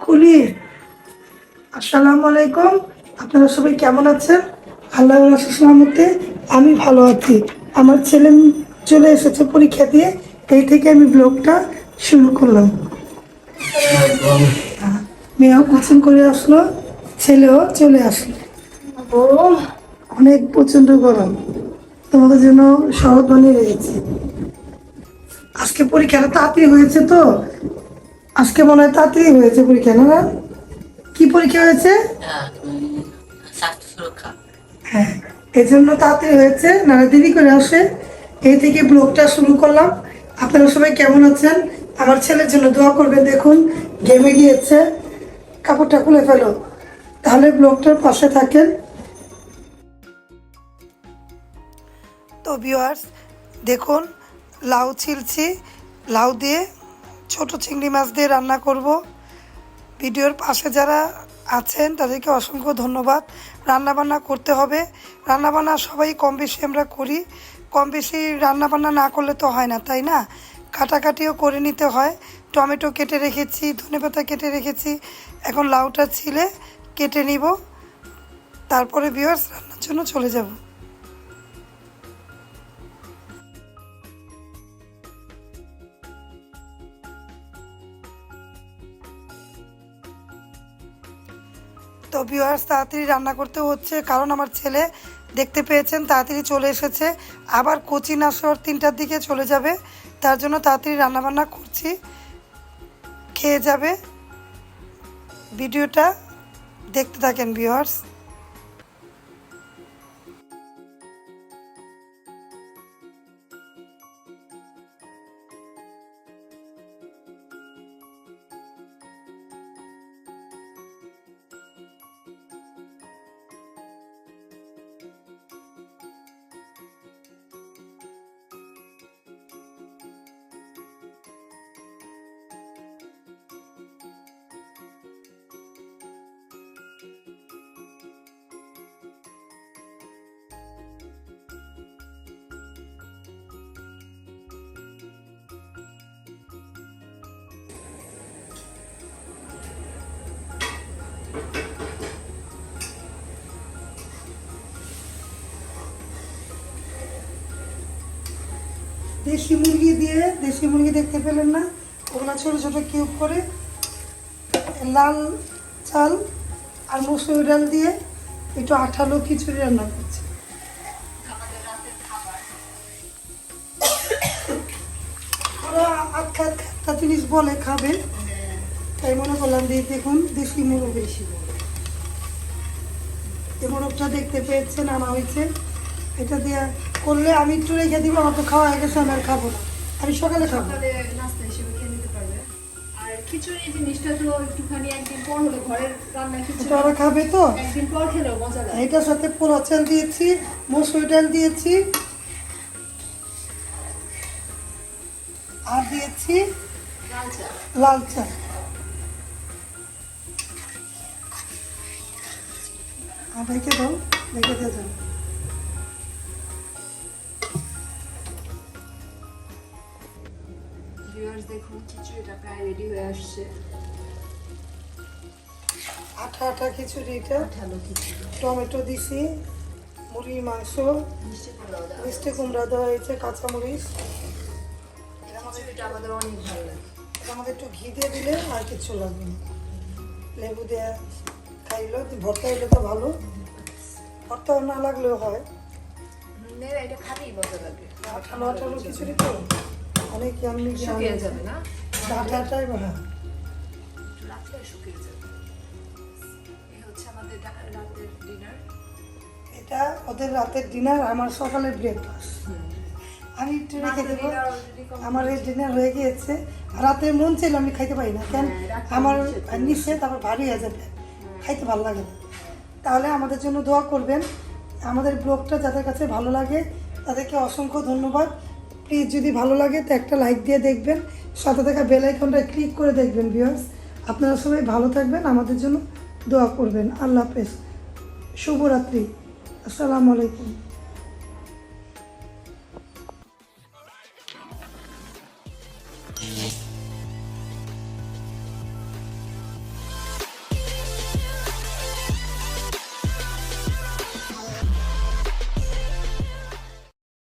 কুলি আসসালামু আলাইকুম। আপনারা সবাই কেমন আছেন? আল্লাহ সালামতে আমি ভালো আছি। আমার ছেলে চলে এসেছে পরীক্ষা দিয়ে এই থেকে আমি ব্লগটা শুরু করলাম। মেয়েও কোচিং করে আসলো ছেলেও চলে আসলো। ও। অনেক প্রচণ্ড গরম। তোমাদের জন্য সহজ বানিয়ে রেখেছি আজকে পরীক্ষাটা তাড়াতাড়ি হয়েছে তো আজকে মনে হয় তাড়াতাড়ি হয়েছে পরীক্ষা না কি পরীক্ষা হয়েছে? হ্যাঁ এই জন্য তাড়াতাড়ি হয়েছে নানা দেরি করে আসে। এই থেকে ব্লগটা শুরু করলাম। আপনারা সবাই কেমন আছেন? আমার ছেলের জন্য দোয়া করবেন দেখুন ঘেমে গিয়েছে কাপড়টা খুলে ফেলো। তাহলে ব্লগটার পাশে থাকেন। তো ভিউয়ার্স দেখুন লাউ ছিলছি লাউ দিয়ে ছোট চিংড়ি মাছ দিয়ে রান্না করব। ভিডিওর পাশে যারা আছেন, তাদেরকে অসংখ্য ধন্যবাদ। রান্নাবান্না করতে হবে। রান্নাবান্না সবাই কম বেশি আমরা করি। কম বেশি রান্নাবান্না না করলে তো হয় না, তাই না? কাটাকাটিও করে নিতে হয়। টমেটো কেটে রেখেছি ধনেপাতা কেটে রেখেছি। এখন লাউটা ছিলে, কেটে নিব। তারপরে ভিউয়ার্স রান্নার জন্য চলে যাব। তো ভিউয়ার্স তাড়াতাড়ি রান্না করতে হচ্ছে। কারণ আমার ছেলে দেখতে পেয়েছেন, তাড়াতাড়ি চলে এসেছে। আবার কোচিং আসর তিনটার দিকে চলে যাবে। তার জন্য তাড়াতাড়ি রান্নাবান্না করছি। খেয়ে যাবে। ভিডিওটা দেখতে থাকেন ভিউয়ার্স দেশি মুরগি দিয়ে, দেশি মুরগি দেখতে পেলেন না। ওগুলো ছোট ছোট কিউব করে, লাল চাল আর মুসুর ডাল দিয়ে একটু আঠালো খিচুড়ি রান্না করছি। ওরা আটকা আটকা জিনিস বলে, খাবে। তাই মনে করলাম দিয়ে দেখুন দেশি মুরগ বেশি। এই মোরগটা দেখতে পেয়েছেন আনা হয়েছে। এটা দিয়ে করলে আমি একটু রেখে দিব আমার তো খাওয়া হয়ে গেছে আমি আর খাব না। আমি সকালে খাব। নাস্তা হিসেবে খেয়ে নিতে পারবে। আর খিচুড়ি জিনিসটা তো একটুখানি একদিন পর হলে ঘরের রান্না খিচুড়ি ওরা খাবে তো? একদিন পর খেলেও মজা লাগে। এটার সাথে পোড়া চাল দিয়েছি মসুর ডাল দিয়েছি। আর দিয়েছি লাল চা লাল চা আর রেখে দাও রেখে দিয়ে যাও। ভিউয়ার্স দেখুন খিচুড়িটা প্রায় রেডি হয়ে আসছে। আঠা আঠা টমেটো দিছি মুরগির মাংস মিষ্টি কুমড়া দেওয়া হয়েছে কাঁচামরিচ। আমাদের অনেক ভালো লাগে। আমাদের একটু ঘি দিয়ে দিলে আর কিছু লাগবে না। লেবু দেওয়া ভর্তা হইলে তো ভালো। ভর্তা না লাগলেও হয়। এটা খাতেই মজা লাগে আঠালো আঠালো খিচুড়ি তো। অনেক এমনি শুকিয়ে যাবে না? আঠা হ্যাঁ। একটু শুকিয়ে যাবে। এই হচ্ছে আমাদের রাতের ডিনার এটা ওদের রাতের ডিনার আমার সকালের ব্রেকফাস্ট আমি একটু রেখে দেবো। আমার এই ডিনার হয়ে গিয়েছে। রাতে মন ছিল আমি খাইতে পারি না। কেন? হ্যাঁ, আমার। নিষেধ আবার ভারী হয়ে যাবে। খাইতে ভালো লাগে তাহলে আমাদের জন্য দোয়া করবেন। আমাদের ব্লগটা যাদের কাছে ভালো লাগে, তাদেরকে অসংখ্য ধন্যবাদ। প্লিজ যদি ভালো লাগে, তো একটা লাইক দিয়ে দেখবেন। সাথে থাকা বেল আইকনটা ক্লিক করে দেখবেন ভিউয়ার্স আপনারা সবাই ভালো থাকবেন, আমাদের জন্য দোয়া করবেন। আল্লাহ হাফেজ। শুভরাত্রি। আসসালামু আলাইকুম।